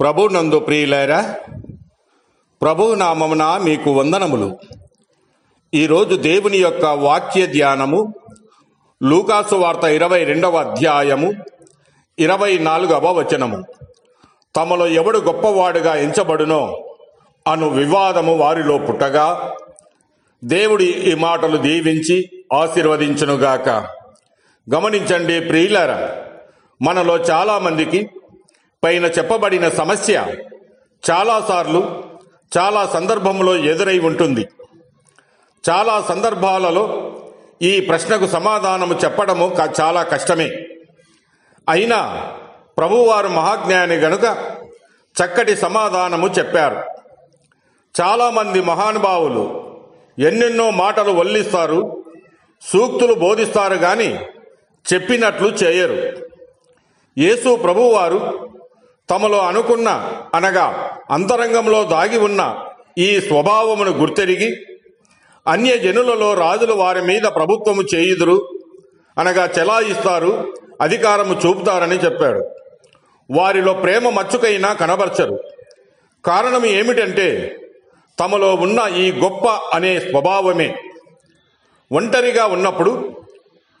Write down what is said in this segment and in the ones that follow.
ప్రభు నందు ప్రియులారా ప్రభు నామమున మీకు వందనములు. ఈరోజు దేవుని యొక్క వాక్య ధ్యానము లూకాసు వార్త ఇరవై రెండవ అధ్యాయము ఇరవై నాలుగవ వచనము. తమలో ఎవడు గొప్పవాడుగా ఎంచబడునో అను వివాదము వారిలో పుట్టగా దేవుడి ఈ మాటలు దీవించి ఆశీర్వదించునుగాక. గమనించండి ప్రియులారా మనలో చాలామందికి పైన చెప్పబడిన సమస్య చాలాసార్లు చాలా సందర్భంలో ఎదురై ఉంటుంది. చాలా సందర్భాలలో ఈ ప్రశ్నకు సమాధానము చెప్పడము చాలా కష్టమే. అయినా ప్రభువారు మహాజ్ఞాని గనుక చక్కటి సమాధానము చెప్పారు. చాలామంది మహానుభావులు ఎన్నెన్నో మాటలు వల్లిస్తారు సూక్తులు బోధిస్తారు గాని చెప్పినట్లు చేయరు. యేసు ప్రభువారు తమలో అనుకున్న అనగా అంతరంగంలో దాగి ఉన్న ఈ స్వభావమును గుర్తెరిగి అన్యజనులలో రాజులు వారి మీద ప్రభుత్వము చేయుదురు అనగా చెలాయిస్తారు అధికారము చూపుతారని చెప్పాడు. వారిలో ప్రేమ మచ్చుకైనా కనబరచరు. కారణం ఏమిటంటే తమలో ఉన్న ఈ గొప్ప అనే స్వభావమే. ఒంటరిగా ఉన్నప్పుడు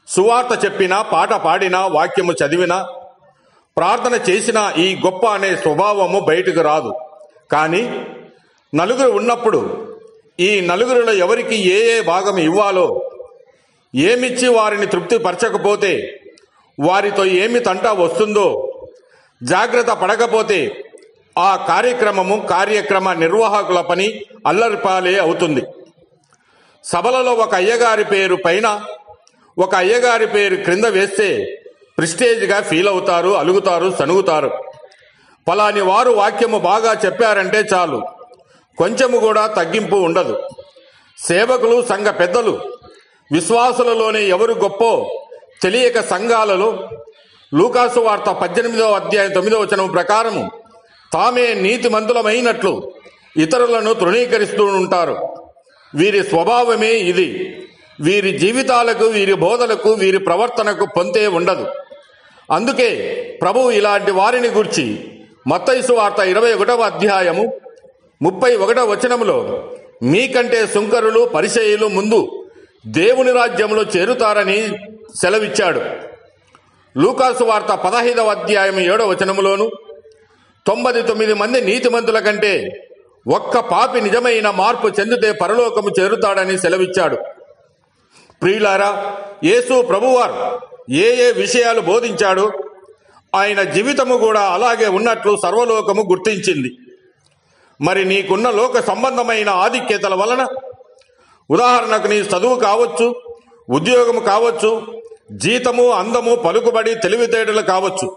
సువార్త చెప్పినా పాట పాడినా వాక్యము చదివినా ప్రార్థన చేసిన ఈ గొప్ప అనే స్వభావము బయటకు రాదు. కానీ నలుగురు ఉన్నప్పుడు ఈ నలుగురిలో ఎవరికి ఏ ఏ భాగం ఇవ్వాలో ఏమిచ్చి వారిని తృప్తిపరచకపోతే వారితో ఏమి తంట వస్తుందో జాగ్రత్త పడకపోతే ఆ కార్యక్రమము కార్యక్రమ నిర్వాహకుల పని అల్లరిపాలే అవుతుంది. సభలలో ఒక అయ్యగారి పేరు పైన ఒక అయ్యగారి పేరు క్రింద వేస్తే ప్రిస్టేజ్గా ఫీల్ అవుతారు అలుగుతారు సనుగుతారు పలాని వారు వాక్యము బాగా చెప్పారంటే చాలు. కొంచెము కూడా తగ్గింపు ఉండదు. సేవకులు సంఘ పెద్దలు విశ్వాసులలోనే ఎవరు గొప్పో తెలియక సంఘాలలో లూకాసు వార్త పద్దెనిమిదవ అధ్యాయం తొమ్మిదవ వచనం ప్రకారము తామే నీతిమంతులమైనట్లు ఇతరులను తృణీకరిస్తూ ఉంటారు. వీరి స్వభావమే ఇది. వీరి జీవితాలకు వీరి బోధలకు వీరి ప్రవర్తనకు పొంతే ఉండదు. అందుకే ప్రభువు ఇలాంటి వారిని గుర్చి మత్తైసు వార్త ఇరవై ఒకటవ అధ్యాయము ముప్పై ఒకటవ వచనములో మీకంటే సుంకరులు పరిచయులు ముందు దేవుని రాజ్యంలో చేరుతారని సెలవిచ్చాడు. లూకాసు వార్త పదహైదవ అధ్యాయం ఏడవ వచనములోను తొంభై తొమ్మిది మంది నీతిమంతుల కంటే ఒక్క పాపి నిజమైన మార్పు చెందితే పరలోకము చేరుతాడని సెలవిచ్చాడు. ప్రియులారా యేసు ప్రభువారు ఏ ఏ విషయాలు బోధించాడో ఆయన జీవితము కూడా అలాగే ఉన్నట్లు సర్వలోకము గుర్తించింది. మరి నీకున్న లోక సంబంధమైన ఆధిక్యతల వలన ఉదాహరణకు నీ చదువు కావచ్చు ఉద్యోగము కావచ్చు జీతము అందము పలుకుబడి తెలివితేటలు కావచ్చు.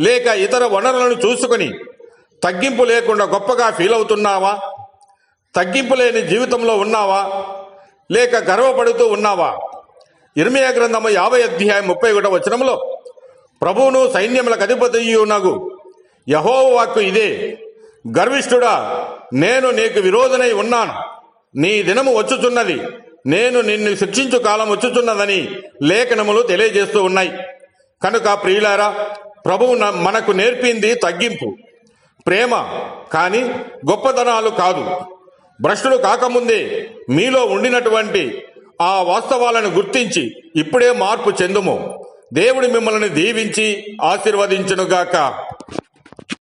లేక ఇతర వనరులను చూసుకొని తగ్గింపు లేకుండా గొప్పగా ఫీల్ అవుతున్నావా? తగ్గింపు లేని జీవితంలో ఉన్నావా? లేక గర్వపడుతూ ఉన్నావా? ఇర్మియా గ్రంథము యాభై అధ్యాయం ముప్పై ఒకటో వచనంలో ప్రభువును సైన్యములకు అధిపతియునగు యహో వాక్కు ఇదే గర్విష్ఠుడా నేను నీకు విరోధనై ఉన్నాను. నీ దినము వచ్చుచున్నది నేను నిన్ను శిక్షించు కాలం వచ్చుచున్నదని లేఖనములు తెలియజేస్తూ ఉన్నాయి. కనుక ప్రియులారా ప్రభువు న- మనకు నేర్పింది తగ్గింపు. ప్రేమ కానీ గొప్పతనాలు కాదు. భ్రష్టులు కాకముందే మీలో ఉండినటువంటి ఆ వాస్తవాలను గుర్తించి ఇప్పుడే మార్పు చెందుము. దేవుడు మిమ్మల్ని దీవించి ఆశీర్వదించునుగాక.